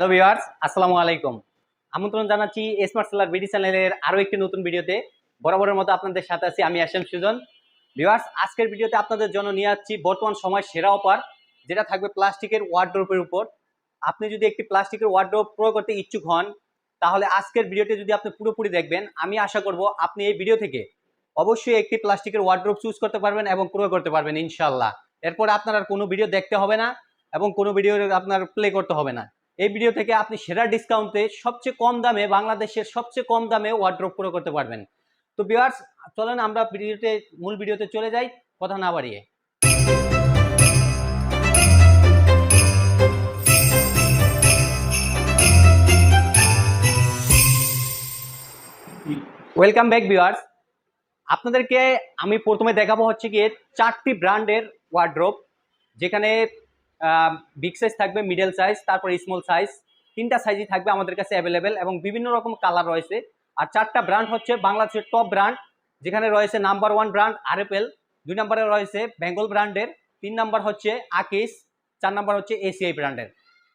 Hello viewers, আসসালামু আলাইকুম। আমন্ত্রণ জানাচ্ছি স্মার্ট সেলার বিডি চ্যানেলের আরও একটি নতুন ভিডিওতে। বরাবরের মতো আপনাদের সাথে আছি আমি এস এম সুজন ভিউয়ার্স, আজকের ভিডিওতে আপনাদের জন্য নিয়ে আসছি বর্তমান সময় সেরা অফার, যেটা থাকবে প্লাস্টিকের ওয়ার্ড্রোপের উপর। আপনি যদি একটি প্লাস্টিকের ওয়ার্ড্রোপ প্রয়োগ করতে ইচ্ছুক হন, তাহলে আজকের ভিডিওটি যদি আপনি পুরোপুরি দেখবেন, আমি আশা করব আপনি এই ভিডিও থেকে অবশ্যই একটি প্লাস্টিকের ওয়ার্ড্রোপ চুজ করতে পারবেন এবং প্রয়োগ করতে পারবেন ইনশাল্লাহ এরপর আপনার আর কোনো ভিডিও দেখতে হবে না এবং কোনো ভিডিও আপনার প্লে করতে হবে না। এই ভিডিও থেকে আপনি সেরা ডিসকাউন্টে সবচেয়ে কম দামে বাংলাদেশের সবচেয়ে কম দামে ওয়ার্ড্রপ পুরো করতে পারবেন। তো বিয়ার্স চলেন আমরা ভিডিওতে, মূল ভিডিওতে চলে যাই, কথা না বাড়িয়ে। ওয়েলকাম ব্যাক ভিউয়ার্স আপনাদেরকে আমি প্রথমে দেখাবো হচ্ছে গিয়ে চারটি ব্র্যান্ডের ওয়ার্ড্রপ যেখানে বিগ সাইজ থাকবে মিডল সাইজ তারপর স্মল সাইজ তিনটা সাইজই থাকবে আমাদের কাছে অ্যাভেলেবেল এবং বিভিন্ন রকম কালার রয়েছে। আর চারটা ব্র্যান্ড হচ্ছে বাংলাদেশের টপ ব্র্যান্ড যেখানে রয়েছে নাম্বার ওয়ান ব্র্যান্ড আর আরএপএল দুই নম্বরে রয়েছে বেঙ্গল ব্র্যান্ডের তিন নম্বর হচ্ছে আকিস চার নম্বর হচ্ছে এসিআই ব্র্যান্ডের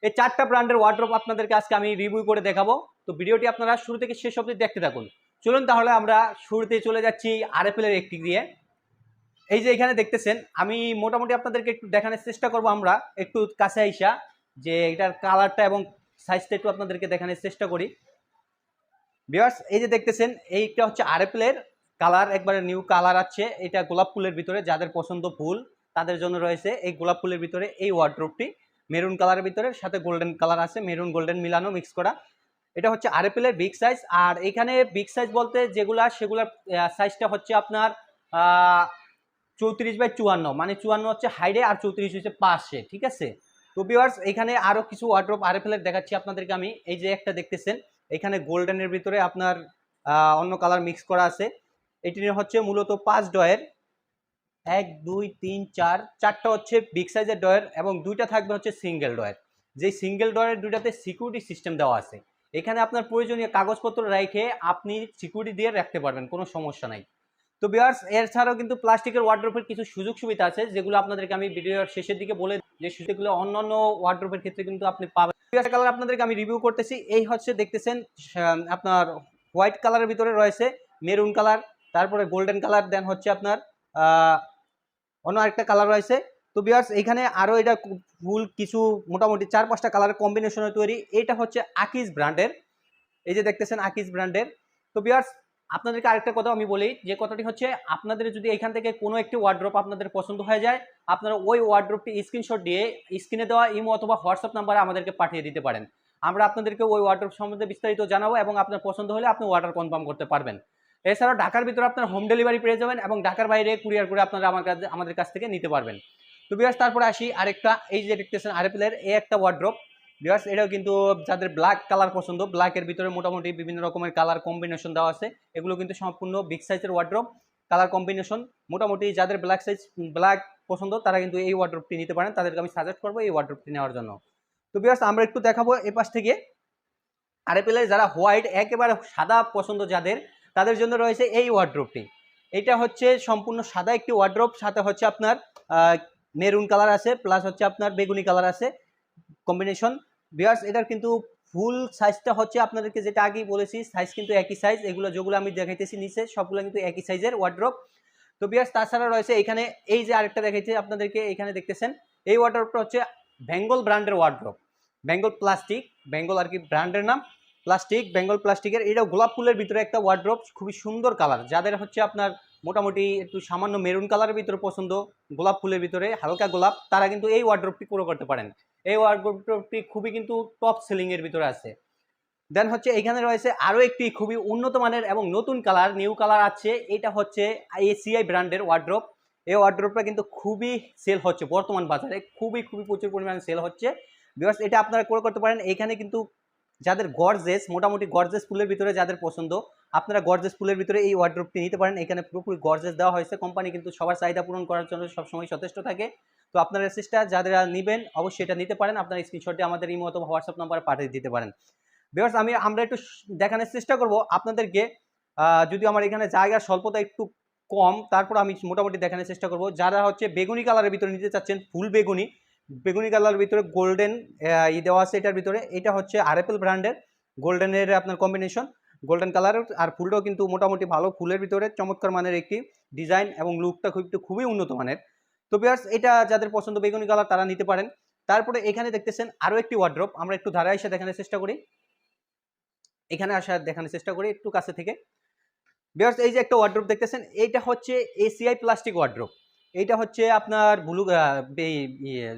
এই চারটা ব্র্যান্ডের ওয়ার্ড্রপ আপনাদেরকে আজকে আমি রিভিউ করে দেখাবো। তো ভিডিওটি আপনারা শুরু থেকে শেষ অবধি দেখতে থাকুন। চলুন তাহলে আমরা শুরুতে চলে যাচ্ছি আরএফএল এর একটি দিয়ে। এই যে এখানে দেখতেছেন, আমি মোটামুটি আপনাদেরকে একটু দেখানোর চেষ্টা করব আমরা, একটু কাছে আইসা, যে এটার কালারটা এবং সাইজটা একটু আপনাদেরকে দেখানোর চেষ্টা করি। বিয়ার্স এই যে দেখতেছেন, এইটা হচ্ছে আরএফএল এর কালার একবারে নিউ কালার আছে। এটা গোলাপ ফুলের ভিতরে, যাদের পছন্দ ফুল, তাদের জন্য রয়েছে এই গোলাপ ফুলের ভিতরে এই ওয়ার্ড্রোপটি মেরুন কালারের ভিতরে, সাথে গোল্ডেন কালার আছে মেরুন গোল্ডেন মিলানো মিক্স করা। এটা হচ্ছে আরএফএল এর বিগ সাইজ আর এখানে বিগ সাইজ বলতে যেগুলা, সেগুলার সাইজটা হচ্ছে আপনার চৌত্রিশ বাই চুয়ান্ন মানে চুয়ান্ন হচ্ছে হাইডে আর চৌত্রিশ হচ্ছে পাশে, ঠিক আছে? তো ভিউয়ার্স এখানে আরও কিছু ওয়ার্ড্রপ আরএফএল এর দেখাচ্ছি আপনাদেরকে আমি। এই যে একটা দেখতেছেন, এখানে গোল্ডেনের ভিতরে আপনার অন্য কালার মিক্স করা আছে। এটি হচ্ছে মূলত পাঁচ ডয়ের এক, দুই, তিন, চার, চারটা হচ্ছে বিগ সাইজের ডয়ের এবং দুইটা থাকবে হচ্ছে সিঙ্গেল ডয়ের যেই সিঙ্গেল ডয়ের দুইটাতে সিকিউরিটি সিস্টেম দেওয়া আছে। এখানে আপনার প্রয়োজনীয় কাগজপত্র রেখে আপনি সিকিউরিটি দিয়ে রাখতে পারবেন, কোনো সমস্যা নাই। তো বিয়ার্স এছাড়াও কিন্তু প্লাস্টিকের ওয়ার্ড্রোপের কিছু সুযোগ সুবিধা আছে, যেগুলো আপনাদেরকে আমি ভিডিওর শেষের দিকে বলে যে সুযোগগুলো অন্যান্য ওয়ার্ড্রোপের ক্ষেত্রে কিন্তু আপনি পাবেন। বিয়ার্স কালার আপনাদেরকে আমি রিভিউ করতেছি। এই হচ্ছে দেখতেছেন আপনার হোয়াইট কালারের ভিতরে রয়েছে মেরুন কালার তারপরে গোল্ডেন কালার দেন হচ্ছে আপনার অন্য আরেকটা কালার রয়েছে। তো বিয়ার্স এখানে আরও এটা ফুল কিছু মোটামুটি চার পাঁচটা কালারের কম্বিনেশনে তৈরি। এটা হচ্ছে আকিস ব্র্যান্ডের এই যে দেখতেছেন আকিস ব্র্যান্ডের তো বিয়ার্স আপনাদেরকে আরেকটা কথা আমি বলি, যে কথাটি হচ্ছে আপনাদের যদি এখান থেকে কোনো একটি ওয়ার্ড্রপ আপনাদের পছন্দ হয়ে যায়, আপনারা ওই ওয়ার্ড্রপটি স্ক্রিনশট দিয়ে স্ক্রিনে দেওয়া ইমো অথবা হোয়াটসঅ্যাপ নাম্বারে আমাদেরকে পাঠিয়ে দিতে পারেন। আমরা আপনাদেরকে ওই ওয়ার্ড্রপ সম্বন্ধে বিস্তারিত জানাব এবং আপনার পছন্দ হলে আপনি অর্ডার কনফার্ম করতে পারবেন। এছাড়াও ঢাকার ভিতরে আপনার হোম ডেলিভারি পেয়ে যাবেন এবং ঢাকার বাইরে কুরিয়ার করে আপনারা আমার কাছে আমাদের কাছ থেকে নিতে পারবেন। তো বিয়ার্স তারপরে আসি আরেকটা, এই যে দেখতেছেন আরএপএলের এই একটা ওয়ার্ড্রপ বিয়ার্স এটাও কিন্তু যাদের ব্ল্যাক কালার পছন্দ ব্ল্যাকের ভিতরে মোটামুটি বিভিন্ন রকমের কালার কম্বিনেশন দেওয়া আছে। এগুলো কিন্তু সম্পূর্ণ বিগ সাইজের ওয়ার্ড্রপ কালার কম্বিনেশন মোটামুটি যাদের ব্ল্যাক সাইজ ব্ল্যাক পছন্দ, তারা কিন্তু এই ওয়ার্ড্রপটি নিতে পারেন। তাদেরকে আমি সাজেস্ট করব এই ওয়ার্ড্রপটি নেওয়ার জন্য। তো বিয়ার্স আমরা একটু দেখাবো এ পাশ থেকে। আরএপএলের যারা হোয়াইট একেবারে সাদা পছন্দ যাদের, তাদের জন্য রয়েছে এই ওয়ার্ড্রপটি এটা হচ্ছে সম্পূর্ণ সাদা একটি ওয়ার্ড্রপ সাথে হচ্ছে আপনার মেরুন কালার আছে প্লাস হচ্ছে আপনার বেগুনি কালার আছে। কম্বিনেশন বিয়ার্স এটার কিন্তু ফুল সাইজটা হচ্ছে আপনাদেরকে যেটা আগেই বলেছি সাইজ কিন্তু একই সাইজ এগুলো যেগুলো আমি দেখাইতেছি নিচে, সবগুলো কিন্তু একই সাইজের ওয়ার্ড্রপ তো বিয়ার্স তাছাড়া রয়েছে এখানে এই যে আরেকটা দেখাইছি আপনাদেরকে এখানে দেখতেছেন, এই ওয়ার্ড্রপটা হচ্ছে বেঙ্গল ব্র্যান্ডের ওয়ার্ড্রপ বেঙ্গল প্লাস্টিক বেঙ্গল আর কি ব্র্যান্ডের নাম। প্লাস্টিক বেঙ্গল প্লাস্টিকের এটা গোলাপ ফুলের ভিতরে একটা ওয়ার্ড্রপ খুবই সুন্দর কালার যাদের হচ্ছে আপনার মোটামুটি একটু সামান্য মেরুন কালারের ভিতরে পছন্দ, গোলাপ ফুলের ভিতরে হালকা গোলাপ, তারা কিন্তু এই ওয়ার্ড্রপটি পুরো করতে পারেন। এই ওয়ার্ড্রপটি খুবই কিন্তু টপ সেলিং এর ভিতরে আছে। দেন হচ্ছে এখানে রয়েছে আরও একটি খুবই উন্নত মানের এবং নতুন কালার নিউ কালার আছে। এটা হচ্ছে এসিআই ব্র্যান্ডের ওয়ার্ড্রপ এই ওয়ার্ড্রপটা কিন্তু খুবই সেল হচ্ছে বর্তমান বাজারে। খুবই খুবই প্রচুর পরিমাণে সেল হচ্ছে। বিকজ এটা আপনারা করে করতে পারেন। এখানে কিন্তু যাদের গর্জেস মোটামুটি গর্জেস ফুলের ভিতরে যাদের পছন্দ আপনারা গর্জেস ফুলের ভিতরে এই ওয়ার্ড্রপটি নিতে পারেন। এখানে পুরোপুরি গর্জেস দেওয়া হয়েছে। কোম্পানি কিন্তু সবার চাহিদা পূরণ করার জন্য সবসময় যথেষ্ট থাকে। তো আপনারা এসেসটা যারা নেবেন, অবশ্যই এটা নিতে পারেন। আপনার স্ক্রিনশটে আমাদের ইমো অথবা হোয়াটসঅ্যাপ নাম্বারে পাঠিয়ে দিতে পারেন। বিকজ আমি, আমরা একটু দেখানোর চেষ্টা করব। আপনাদেরকে যদি আমার এখানে জায়গার স্বল্পতা একটু কম, তারপর আমি মোটামুটি দেখানোর চেষ্টা করব। যারা হচ্ছে বেগুনি কালারের ভিতরে নিতে চাচ্ছেন, ফুল বেগুনি বেগুনি কালারের ভিতরে গোল্ডেন ই দেওয়া আছে এটার ভিতরে। এটা হচ্ছে আরএপেল ব্র্যান্ডের গোল্ডেনের আপনার কম্বিনেশন গোল্ডেন কালার আর ফুলটাও কিন্তু মোটামুটি ভালো। ফুলের ভিতরে চমৎকার মানের একটি ডিজাইন এবং লুকটা খুব খুবই উন্নত মানের। তো বিয়ার্স এটা যাদের পছন্দ বেগুনি কালার তারা নিতে পারেন। তারপরে এখানে দেখতেছেন আরও একটি ওয়ার্ড্রপ আমরা একটু ধারায় এসে দেখানোর চেষ্টা করি। এখানে আসা দেখানোর চেষ্টা করি একটু কাছে থেকে। বিয়ার্স এই যে একটা ওয়ার্ড্রপ দেখতেছেন, এইটা হচ্ছে এসিআই প্লাস্টিক ওয়ার্ড্রপ এইটা হচ্ছে আপনার ব্লু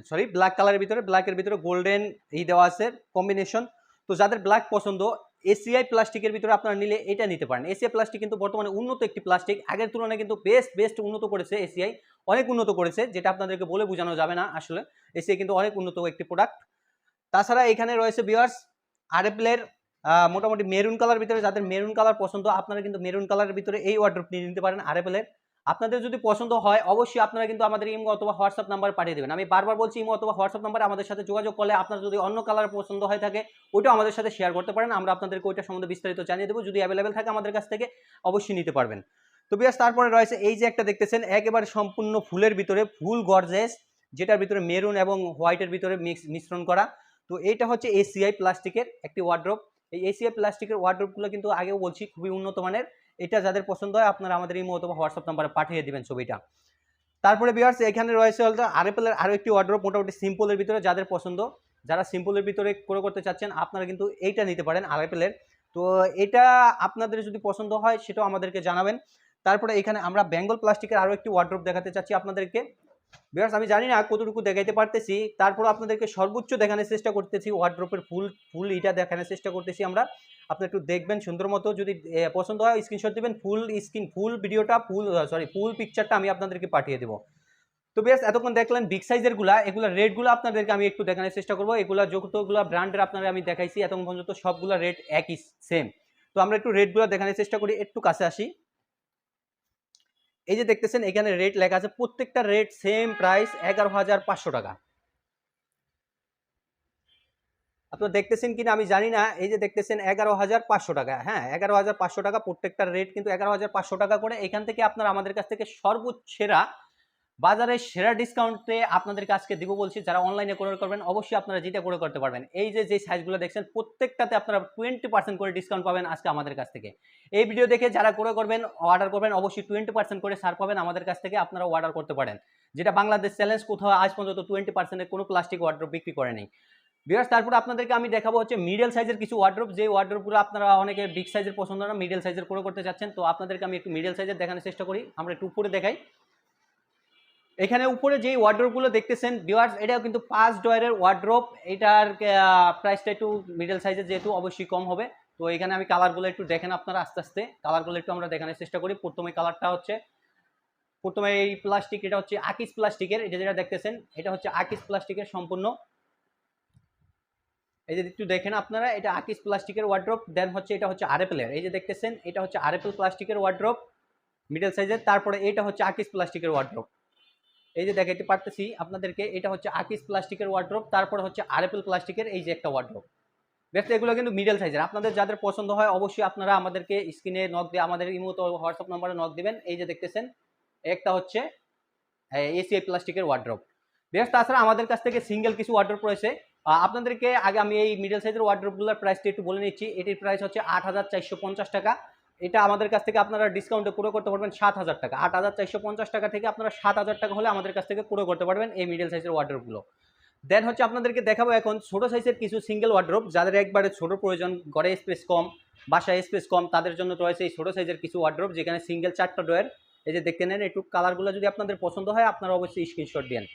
সরি ব্ল্যাক কালারের ভিতরে। ব্ল্যাকের ভিতরে গোল্ডেন এই দেওয়া আছে কম্বিনেশন তো যাদের ব্ল্যাক পছন্দ এসিআই প্লাস্টিকের ভিতরে আপনারা নিলে এটা নিতে পারেন। এসিআই প্লাস্টিক কিন্তু বর্তমানে উন্নত একটি প্লাস্টিক। আগের তুলনায় কিন্তু বেস্ট বেস্ট উন্নত করেছে এসিআই অনেক উন্নত করেছে, যেটা আপনাদেরকে বলে বোঝানো যাবে না আসলে। এসিআই কিন্তু অনেক উন্নত একটি প্রোডাক্ট তাছাড়া এখানে রয়েছে বিয়ার্স আরএপলের মোটামুটি মেরুন কালার ভিতরে। যাদের মেরুন কালার পছন্দ, আপনারা কিন্তু মেরুন কালারের ভিতরে এই ওয়ার্ড্রপ নিয়ে নিতে পারেন আরএপলের আপনাদের যদি পছন্দ হয়, অবশ্যই আপনারা কিন্তু আমাদের ইমো অথবা হোয়াটসঅ্যাপ নাম্বার পাঠিয়ে দেবেন। আমি বারবার বলছি ইমো অথবা হোয়াটসঅ্যাপ নাম্বার আমাদের সাথে যোগাযোগ করলে আপনার যদি অন্য কালার পছন্দ হয়ে থাকে, ওইটাও আমাদের সাথে শেয়ার করতে পারেন। আমরা আপনাদেরকে ওইটা সম্বন্ধে বিস্তারিত জানিয়ে দেবো। যদি অ্যাভেলেবেল থাকে আমাদের কাছ থেকে, অবশ্যই নিতে পারবেন। তো বিয়াস, তারপরে রয়েছে এই যে একটা দেখতেছেন, একেবারে সম্পূর্ণ ফুলের ভিতরে, ফুল গর্জেস যেটার ভিতরে মেরুন এবং হোয়াইটের ভিতরে মিক্স মিশ্রণ করা। তো এইটা হচ্ছে এসিআই প্লাস্টিকের একটি ওয়ার্ড্রপ এই এসিআই প্লাস্টিকের ওয়ার্ড্রপগুলো কিন্তু আগেও বলছি, খুবই উন্নত মানের। এটা যাদের পছন্দ হয়, আপনারা আমাদের এই অথবা হোয়াটসঅ্যাপ নাম্বারে পাঠিয়ে দেবেন ছবিটা। তারপরে বিয়ার্স এখানে রয়েছে হয়তো আরএপেলের আরও একটি ওয়ার্ড্রপ মোটামুটি সিম্পলের ভিতরে যাদের পছন্দ, যারা সিম্পলের ভিতরে করে করতে চাচ্ছেন, আপনারা কিন্তু এইটা নিতে পারেন আরএপেলের তো এটা আপনাদের যদি পছন্দ হয়, সেটাও আমাদেরকে জানাবেন। তারপরে এখানে আমরা বেঙ্গল প্লাস্টিকের আরও একটি ওয়ার্ড্রপ দেখাতে চাচ্ছি আপনাদেরকে। বিয়ার্স আমি জানি না কতটুকু দেখাইতে পারতেছি, তারপর আপনাদেরকে সর্বোচ্চ দেখানোর চেষ্টা করতেছি ওয়ার্ড্রপের ফুল ফুল এটা দেখানোর চেষ্টা করতেছি আমরা। আপনি একটু দেখবেন সুন্দর মতো যদি পছন্দ হয় স্ক্রিনশট দিবেন ফুল স্ক্রিন ফুল ভিডিওটা ফুল সরি ফুল পিকচারটা আমি আপনাদেরকে পাঠিয়ে দেবো। তো বেশ, এতক্ষণ দেখলেন বিগ সাইজেরগুলা, এগুলো রেটগুলো আপনাদেরকে আমি একটু দেখানোর চেষ্টা করব। এগুলো যতগুলো ব্র্যান্ডের আপনারা আমি দেখাইছি, এতক্ষণ পর্যন্ত সবগুলো রেট একই সেম তো আমরা একটু রেটগুলো দেখানোর চেষ্টা করি, একটু কাছে আসি। এই যে দেখতেছেন, এখানে রেট লেখা আছে, প্রত্যেকটা রেট সেম প্রাইস এগারো হাজার পাঁচশো টাকা। আপনারা দেখতেছেন কিনা আমি জানি না, এই যে দেখতেছেন এগারো হাজার পাঁচশো টাকা হ্যাঁ এগারো হাজার পাঁচশো টাকা প্রত্যেকটা রেট কিন্তু এগারো হাজার পাঁচশো টাকা করে, এখান থেকে আপনারা আমাদের কাছ থেকে সর্বোচ্চ সেরা বাজারের সেরা ডিসকাউন্টে আপনাদেরকে আজকে দিব বলছি, যারা অনলাইনে করে করবেন, অবশ্যই আপনারা যেটা করে করতে পারবেন। এই যে যে সাইজগুলো দেখছেন, প্রত্যেকটাতে আপনারা টোয়েন্টি পার্সেন্ট করে ডিসকাউন্ট পাবেন আজকে আমাদের কাছ থেকে। এই ভিডিও দেখে যারা করে করবেন অর্ডার করবেন, অবশ্যই টোয়েন্টি পার্সেন্ট করে সার পাবেন আমাদের কাছ থেকে, আপনারা অর্ডার করতে পারেন। যেটা বাংলাদেশ চ্যালেঞ্জ কোথাও আজ পর্যন্ত টোয়েন্টি পার্সেন্টের কোনো প্লাস্টিক ওয়ার্ড্রপ বিক্রি করেনি। বিয়ার্স তারপরে আপনাদেরকে আমি দেখাবো হচ্ছে মিডল সাইজের কিছু ওয়ার্ড্রপ যে ওয়ার্ড্রপগুলো আপনারা অনেকে বিগ সাইজের পছন্দ না মিডল সাইজের করে করতে চাচ্ছেন। তো আপনাদেরকে আমি একটু মিডল সাইজের দেখানোর চেষ্টা করি। আমরা একটু উপরে দেখাই। এখানে উপরে যে ওয়ার্ড্রপগুলো দেখতেছেন ভিউয়ার্স এটাও কিন্তু পাঁচ ডয়ারের ওয়ার্ড্রপ এটার প্রাইসটা একটু মিডল সাইজের যেহেতু অবশ্যই কম হবে। তো এখানে আমি কালারগুলো একটু দেখেন আপনারা আস্তে আস্তে। কালারগুলো একটু আমরা দেখানোর চেষ্টা করি। প্রথমে কালারটা হচ্ছে, প্রথমে এই প্লাস্টিক এটা হচ্ছে আকিস প্লাস্টিকের এটা যেটা দেখতেছেন, এটা হচ্ছে আকিস প্লাস্টিকের সম্পূর্ণ। এই যে একটু দেখেন আপনারা, এটা আকিস প্লাস্টিকের ওয়ার্ড্রপ দেন হচ্ছে এটা হচ্ছে আরএপেলের এই যে দেখতেছেন, এটা হচ্ছে আরএপেল প্লাস্টিকের ওয়ার্ড্রপ মিডল সাইজের তারপরে এটা হচ্ছে আকিস প্লাস্টিকের ওয়ার্ড্রপ এই যে দেখাইতে পারতেছি আপনাদেরকে, এটা হচ্ছে আকিস প্লাস্টিকের ওয়ার্ড্রপ তারপরে হচ্ছে আরএপেল প্লাস্টিকের এই যে একটা ওয়ার্ড্রপ দেখতে, এগুলো কিন্তু মিডল সাইজের আপনাদের যাদের পছন্দ হয়, অবশ্যই আপনারা আমাদেরকে স্ক্রিনে নক দিয়ে, আমাদের ইমোতো হোয়াটসঅ্যাপ নাম্বারে নক দিবেন। এই যে দেখতেছেন, একটা হচ্ছে এসিআই প্লাস্টিকের ওয়ার্ড্রপ বেশ তাছাড়া আমাদের কাছ থেকে সিঙ্গেল কিছু ওয়ার্ড্রপ রয়েছে। আপনাদেরকে আগে আমি এই মিডল সাইজের ওয়ার্ড্রপগুলোর প্রাইসটা একটু বলে নিচ্ছি। এটির প্রাইস হচ্ছে আট হাজার চারশো পঞ্চাশ টাকা। এটা আমাদের কাছ থেকে আপনারা ডিসকাউন্টে পুরো করতে পারবেন সাত হাজার টাকা। আট হাজার চারশো পঞ্চাশ টাকা থেকে আপনারা সাত হাজার টাকা হলে আমাদের কাছ থেকে পুরো করতে পারবেন এই মিডল সাইজের ওয়ার্ড্রপগুলো দেন হচ্ছে আপনাদেরকে দেখাবো এখন ছোট সাইজের কিছু সিঙ্গেল ওয়ার্ড্রপ যাদের একবারে ছোট প্রয়োজন ঘরে স্পেস কম, বাসায় স্পেস কম, তাদের জন্য রয়েছে এই ছোটো সাইজের কিছু ওয়ার্ড্রপ যেখানে সিঙ্গেল চারটা ডোয়ের এই যে দেখতে নেন, একটু কালারগুলো যদি আপনাদের পছন্দ হয়, আপনারা অবশ্যই স্ক্রিনশট দেন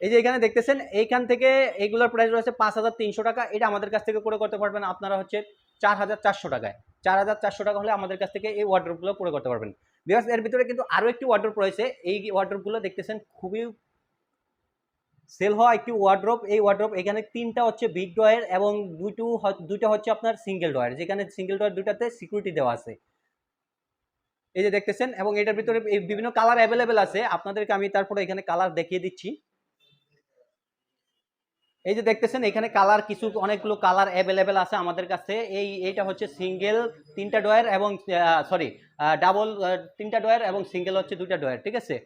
এই যে এখানে দেখতেছেন, এইখান থেকে এইগুলোর প্রাইস রয়েছে পাঁচ হাজার তিনশো টাকা। এটা আমাদের কাছ থেকে করে করতে পারবেন আপনারা হচ্ছে চার হাজার চারশো টাকায়। চার হাজার চারশো টাকা হলে আমাদের কাছ থেকে এই ওয়ার্ড্রপগুলো করে করতে পারবেন। বিকজ এর ভিতরে কিন্তু আরও একটি ওয়ার্ড্রপ রয়েছে। এই ওয়ার্ড্রপগুলো দেখতেছেন, খুবই সেল হওয়া একটি ওয়ার্ড্রপ এই ওয়ার্ড্রপ এখানে তিনটা হচ্ছে বিগ ডয়ের এবং দুটো দুইটা হচ্ছে আপনার সিঙ্গেল ডয়ের যেখানে সিঙ্গেল ডয়ের দুটাতে সিকিউরিটি দেওয়া আছে। এই যে দেখতেছেন, এবং এটার ভিতরে বিভিন্ন কালার অ্যাভেলেবেল আছে। আপনাদেরকে আমি তারপরে এখানে কালার দেখিয়ে দিচ্ছি। এই যে দেখতেছেন, এখানে কালার কিছু অনেকগুলো কালার অ্যাভেলেবেল আছে আমাদের কাছে। এই, এইটা হচ্ছে সিঙ্গেল তিনটা ডয়ার এবং সরি ডাবল তিনটা ডয়ার এবং সিঙ্গেল হচ্ছে দুইটা ডয়ার ঠিক আছে?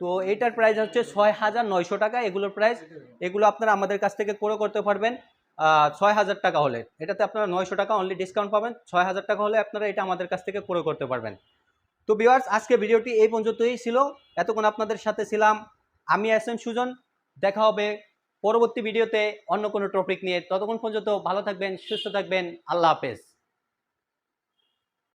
তো এইটার প্রাইস হচ্ছে ছয় হাজার নয়শো টাকা। এগুলোর প্রাইস এগুলো আপনারা আমাদের কাছ থেকে করে করতে পারবেন ছয় হাজার টাকা হলে। এটাতে আপনারা নয়শো টাকা অনলি ডিসকাউন্ট পাবেন ছয় হাজার টাকা হলে আপনারা এটা আমাদের কাছ থেকে করে করতে পারবেন। তো বিওয়ার্স আজকে ভিডিওটি এই পর্যন্তই ছিল। এতক্ষণ আপনাদের সাথে ছিলাম আমি এস এম সুজন। দেখা হবে পরবর্তী ভিডিওতে অন্য কোনো টপিক নিয়ে ততক্ষণ পর্যন্ত ভালো থাকবেন সুস্থ থাকবেন আল্লাহ হাফেজ।